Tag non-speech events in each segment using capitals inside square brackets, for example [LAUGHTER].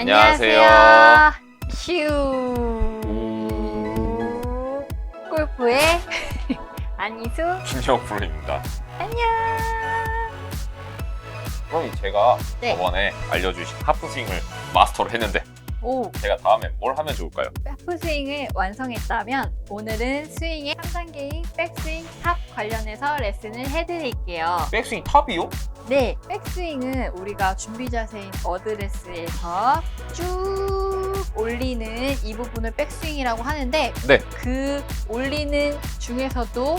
안녕하세요. 휴. 골프의 [LAUGHS] 안희수. 김영 프로입니다. 안녕. 그럼 제가 네. 저번에 알려주신 하프스윙을 마스터를 했는데 오. 제가 다음에 뭘 하면 좋을까요? 백프 스윙을 완성했다면 오늘은 스윙의 3단계인 백스윙 탑 관련해서 레슨을 해드릴게요. 백스윙 탑이요? 네, 백스윙은 우리가 준비 자세인 어드레스에서 쭉 올리는 이 부분을 백스윙이라고 하는데 네. 그 올리는 중에서도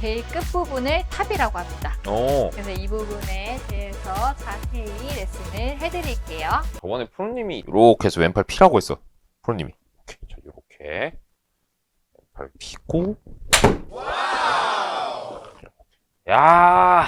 제일 끝부분을 탑이라고 합니다. 오. 그래서 이 부분에 대해서 자세히 레슨을 해드릴게요. 저번에 프로님이 이렇게 해서 왼팔 피라고 했어. 프로님이. 이렇게, 자, 이렇게. 왼팔 피고. 야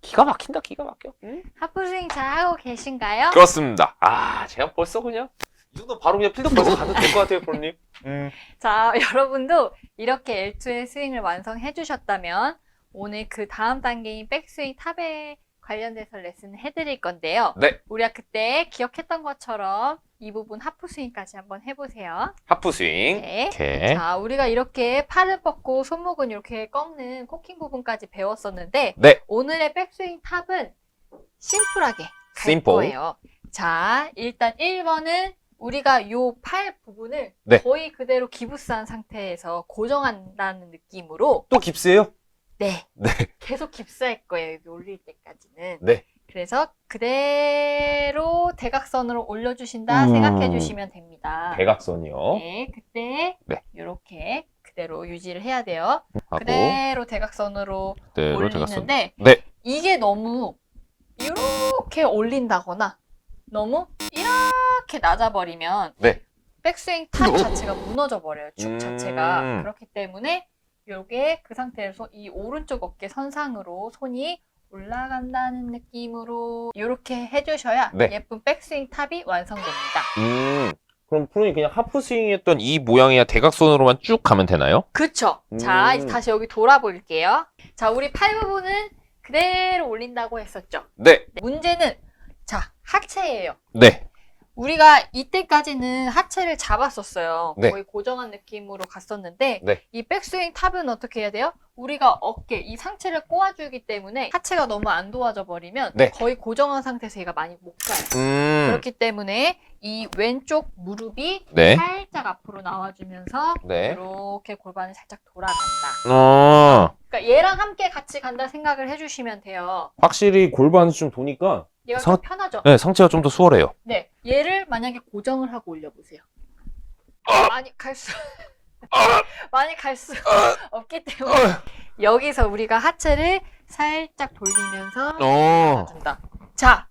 기가 막힌다, 기가 막혀. 응? 하프스윙 잘 하고 계신가요? 그렇습니다. 아, 제가 벌써 그냥 이 정도 바로 그냥 필드 벌써 가도 될 것 같아요, 프로님. [LAUGHS] 음. 자, 여러분도 이렇게 L2의 스윙을 완성해 주셨다면 오늘 그 다음 단계인 백스윙 탑에 관련돼서 레슨을 해드릴 건데요. 네. 우리가 그때 기억했던 것처럼 이 부분 하프 스윙까지 한번 해보세요. 하프 스윙. 네. 이렇게. 자, 우리가 이렇게 팔을 뻗고 손목은 이렇게 꺾는 코킹 부분까지 배웠었는데 네. 오늘의 백스윙 탑은 심플하게 갈 심플. 거예요. 자, 일단 1번은 우리가 요 팔 부분을 네. 거의 그대로 기부스한 상태에서 고정한다는 느낌으로 또 깁스예요? 네, 네. 계속 깁스할 거예요. 여기 올릴 때까지는. 네. 그래서 그대로 대각선으로 올려주신다 음. 생각해 주시면 됩니다. 대각선이요. 네, 그때 네. 이렇게 그대로 유지를 해야 돼요. 하고 그대로 대각선으로 그대로 대각선. 올리는데 네. 이게 너무 이렇게 올린다거나 너무 이렇게 낮아버리면 네. 백스윙 탑 자체가 무너져 버려요. 축 음. 자체가 그렇기 때문에 요게 그 상태에서 이 오른쪽 어깨 선상으로 손이 올라간다는 느낌으로 이렇게 해주셔야 네. 예쁜 백스윙 탑이 완성됩니다. 음. 그럼 프로님 그냥 하프 스윙 했던 이 모양이야 대각선으로만 쭉 가면 되나요? 그쵸? 음. 자, 이제 다시 여기 돌아볼게요. 자, 우리 팔 부분은 그대로 올린다고 했었죠. 네. 문제는. 우리가 이때까지는 하체를 잡았었어요. 네. 거의 고정한 느낌으로 갔었는데 네. 이 백스윙 탑은 어떻게 해야 돼요? 우리가 어깨, 이 상체를 꼬아주기 때문에 하체가 너무 안 도와져 버리면 네. 거의 고정한 상태에서 얘가 많이 못 가요. 음. 그렇기 때문에 이 왼쪽 무릎이 네. 살짝 앞으로 나와주면서 네. 이렇게 골반이 살짝 돌아간다. 어. 그러니까 얘랑 함께 같이 간다 생각을 해주시면 돼요. 확실히 골반이 좀 도니까 얘가 상- 좀 편하죠? 네, 상체가 좀 더 수월해요. 네, 얘를 만약에 고정을 하고 올려보세요. 많이 갈 수, [LAUGHS] 많이 갈 수 없기 때문에 여기서 우리가 하체를 살짝 돌리면서 어. 준다. 자,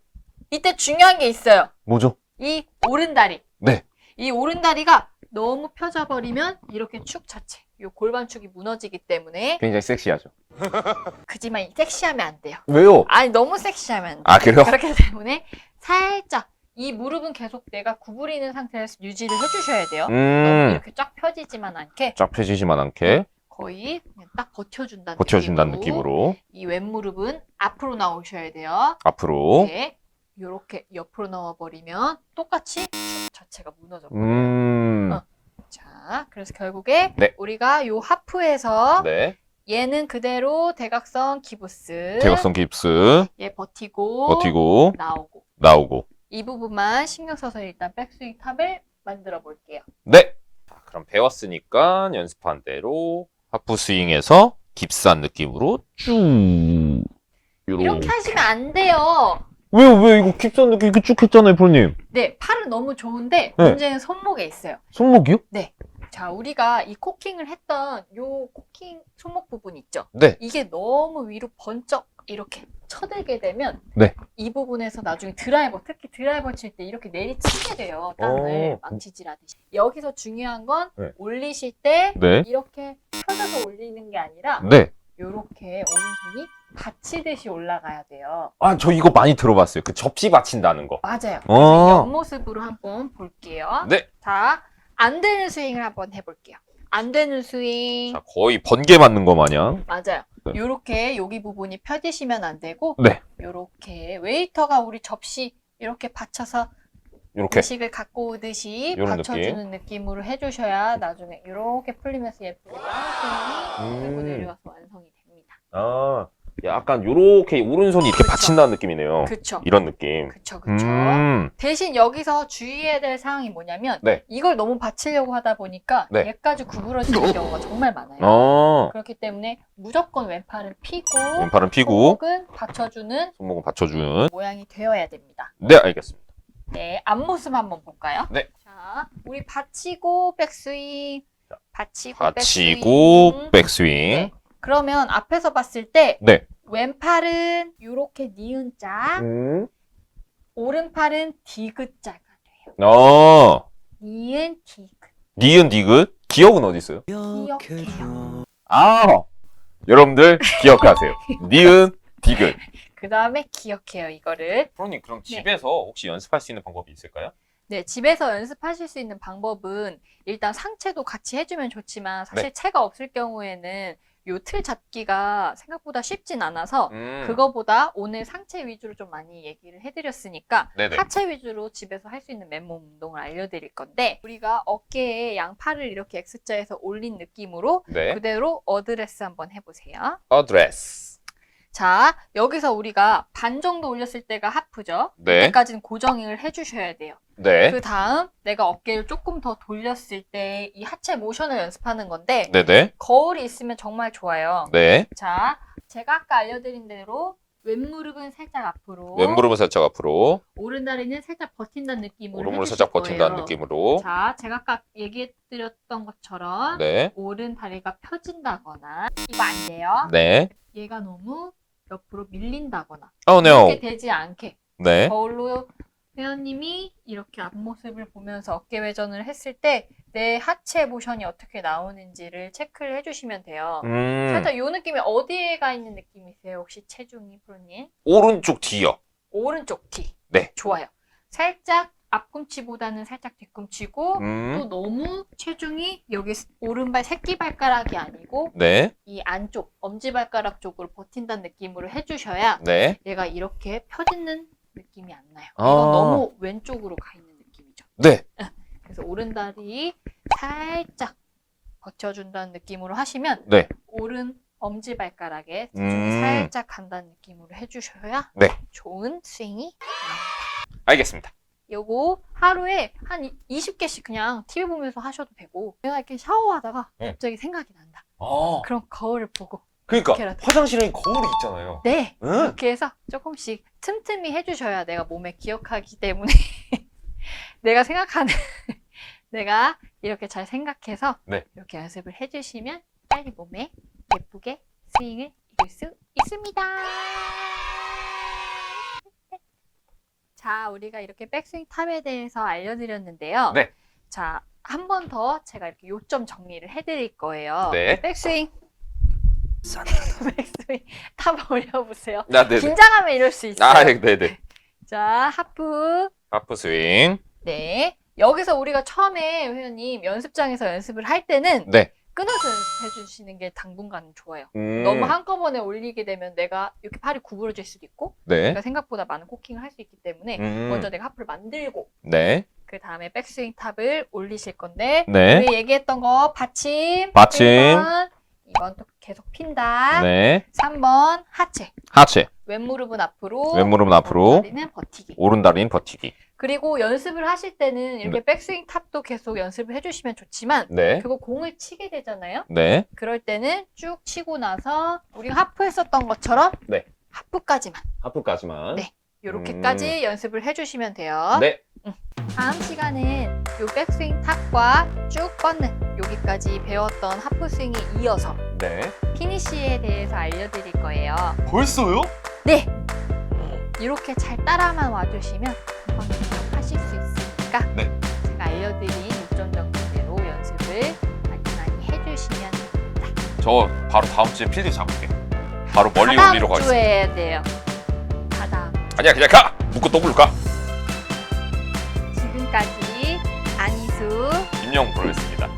이때 중요한 게 있어요. 뭐죠? 이 오른다리. 네. 이 오른다리가 너무 펴져 버리면 이렇게 축 자체, 이 골반축이 무너지기 때문에 굉장히 섹시하죠. [LAUGHS] 그지만 섹시하면 안 돼요. 왜요? 아니 너무 섹시하면 안 돼요. 아, 그래요? 그렇기 때문에 살짝 이 무릎은 계속 내가 구부리는 상태에서 유지를 해주셔야 돼요. 너무 음. 이렇게 쫙 펴지지만 않게 쫙 펴지지만 않게 거의 그냥 딱 버텨준다는, 버텨준다는 느낌으로 이 왼무릎은 앞으로 나오셔야 돼요. 앞으로. 네. 이렇게 옆으로 나와버리면 똑같이 축 자체가 무너져 버려요. 음. 어. 자, 그래서 결국에 네. 우리가 요 하프에서 네. 얘는 그대로 대각선 기부스 대각선 깁스 얘 버티고, 버티고 나오고 나오고. 이 부분만 신경 써서 일단 백스윙 탑을 만들어 볼게요. 네. 자, 그럼 배웠으니까 연습한 대로 하프 스윙에서 깁스한 느낌으로 쭉. 이렇게 하시면 안 돼요. 왜요? 왜 이거 깁스한 느낌 이렇게 쭉 했잖아요, 프로님. 네, 팔은 너무 좋은데 네. 문제는 손목에 있어요. 손목이요? 자, 우리가 이 코킹을 했던 요 코킹 손목 부분 있죠? 네. 이게 너무 위로 번쩍 이렇게 쳐들게 되면 네. 이 부분에서 나중에 드라이버, 특히 드라이버 칠 때 이렇게 내리치게 돼요. 땅을 오. 망치질하듯이. 여기서 중요한 건 네. 올리실 때 네. 이렇게 펴져서 올리는 게 아니라 네. 이렇게 오른손이 받치듯이 올라가야 돼요. 아, 저 이거 많이 들어봤어요. 그 접시 받친다는 거. 맞아요. 어. 옆모습으로 한번 볼게요. 네. 자, 안 되는 스윙을 한번 해볼게요. 안 되는 스윙. 자, 거의 번개 맞는 거 마냥. 맞아요. 네. 요렇게 여기 부분이 펴지시면 안 되고 네. 요렇게 웨이터가 우리 접시 이렇게 받쳐서 이렇게. 음식을 갖고 오듯이 요런 받쳐주는 느낌. 으로 해주셔야 나중에 이렇게 풀리면서 예쁘게 음. 끌고 내려와서 완성이 됩니다. 아, 약간 요렇게 오른손이 이렇게 그쵸. 받친다는 느낌이네요. 그쵸? 이런 느낌. 그쵸, 그쵸. 음. 대신 여기서 주의해야 될 사항이 뭐냐면 네. 이걸 너무 받치려고 하다 보니까 네. 얘까지 구부러지는 경우가 정말 많아요. 어. 그렇기 때문에 무조건 왼팔을 펴고 왼팔은 피고 손목은 받쳐주는 손목은 받쳐주는. 모양이 되어야 됩니다. 네, 알겠습니다. 네, 앞모습 한번 볼까요? 네. 자, 우리 받치고 백스윙, 받치고, 받치고 백스윙. 백스윙. 네. 그러면 앞에서 봤을 때 네. 왼팔은 이렇게 니은 자, 음. 오른팔은 디귿자가 돼요. 어. 니은 디귿. 니은 디귿. 기억은 어디 있어요? 기억해요. 아. 여러분들 기억하세요. [LAUGHS] 니은 디귿. 그 다음에 기억해요, 이거를. 프로님 그럼 집에서 혹시 연습할 수 있는 방법이 있을까요? 네, 집에서 연습하실 수 있는 방법은 일단 상체도 같이 해주면 좋지만 사실 네. 체가 없을 경우에는 요 틀 잡기가 생각보다 쉽진 않아서 음. 그거보다 오늘 상체 위주로 좀 많이 얘기를 해드렸으니까 네네. 하체 위주로 집에서 할 수 있는 맨몸 운동을 알려드릴 건데 우리가 어깨에 양팔을 이렇게 X자에서 올린 느낌으로 네. 그대로 어드레스 한번 해보세요. 어드레스. 자, 여기서 우리가 반 정도 올렸을 때가 하프죠. 네. 여기까지는 고정을 해주셔야 돼요. 네. 그 다음 내가 어깨를 조금 더 돌렸을 때 이 하체 모션을 연습하는 건데 네네. 거울이 있으면 정말 좋아요. 네. 자, 제가 아까 알려드린 대로 왼무릎은 살짝 앞으로, 왼무릎은 살짝 앞으로, 오른다리는 살짝 버틴다는 느낌으로 오른무릎 해주실 살짝 버틴다는 거예요. 느낌으로. 자, 제가 아까 얘기해드렸던 것처럼 네. 오른 다리가 펴진다거나 이거 안 돼요. 네. 얘가 너무 옆으로 밀린다거나 Oh 이렇게 no. 되지 않게 네. 거울로 회원님이 이렇게 앞모습을 보면서 어깨 회전을 했을 때 내 하체 모션이 어떻게 나오는지를 체크를 해주시면 돼요. 음. 살짝 이 느낌이 어디에 가 있는 느낌이세요? 혹시 체중이 프로님? 오른쪽 뒤요. 오른쪽 뒤. 네. 좋아요. 살짝 앞꿈치보다는 살짝 뒤꿈치고 또 음. 너무 체중이 여기 오른발 새끼발가락이 아니고 네. 이 안쪽 엄지발가락 쪽으로 버틴다는 느낌으로 해주셔야 네. 얘가 이렇게 펴지는 느낌이 안 나요. 아. 이건 너무 왼쪽으로 가 있는 느낌이죠. 네. [LAUGHS] 그래서 오른다리 살짝 버텨준다는 느낌으로 하시면 네. 오른 엄지발가락에 음. 살짝 간다는 느낌으로 해주셔야 네. 좋은 스윙이 나옵니다. 알겠습니다. 요거 하루에 한 20개씩 그냥 TV 보면서 하셔도 되고 내가 이렇게 샤워하다가 응. 갑자기 생각이 난다. 아. 그럼 거울을 보고 그러니까 이렇게라도. 화장실에 거울이 있잖아요. 네 응. 이렇게 해서 조금씩 틈틈이 해주셔야 내가 몸에 기억하기 때문에 [LAUGHS] 내가 생각하는 [LAUGHS] 내가 이렇게 잘 생각해서 네. 이렇게 연습을 해주시면 빨리 몸에 예쁘게 스윙을 이룰 수 있습니다. 자, 우리가 이렇게 백스윙 탑에 대해서 알려드렸는데요. 네. 자, 한 번 더 제가 이렇게 요점 정리를 해드릴 거예요. 네. 백스윙. 백스윙 [LAUGHS] 탑 올려보세요. 아, 네. 긴장하면 이럴 수 있어요. 아, 네, 네. 자, 하프. 하프 스윙. 네. 여기서 우리가 처음에 회원님 연습장에서 연습을 할 때는 네. 끊어서 연습해 주시는 게 당분간 좋아요. 음. 너무 한꺼번에 올리게 되면 내가 이렇게 팔이 구부러질 수도 있고 네. 내가 생각보다 많은 코킹을 할 수 있기 때문에 음. 먼저 내가 하프를 만들고 네. 그 다음에 백스윙 탑을 올리실 건데 네. 우리 얘기했던 거 받침 받침. 1번 2번 또 계속 핀다 네. 3번 하체 하체. 왼무릎은 앞으로 왼무릎은 앞으로. 다리는 버티기 오른 다리는 버티기. 그리고 연습을 하실 때는 이렇게 백스윙 탑도 계속 연습을 해주시면 좋지만 네. 그거 공을 치게 되잖아요. 네. 그럴 때는 쭉 치고 나서 우리가 하프 했었던 것처럼 네. 하프까지만 하프까지만. 네. 이렇게까지 연습을 해주시면 돼요. 네. 다음 시간은 요 백스윙 탑과 쭉 뻗는 여기까지 배웠던 하프 스윙에 이어서 네. 피니쉬에 대해서 알려드릴 거예요. 벌써요? 네. 이렇게 잘 따라만 와주시면 금방 하실 수 있으니까 네. 제가 알려드린 요점 정도대로 연습을 많이 많이 해주시면 됩니다. 저 바로 다음 주에 필드 잡을게. 바로 멀리 다다음 올리러 가겠습니다. 주에 돼요. 다다음. 아니야, 그냥 가! 묶고 더블로 가! 지금까지 안희수 임영 프로였습니다.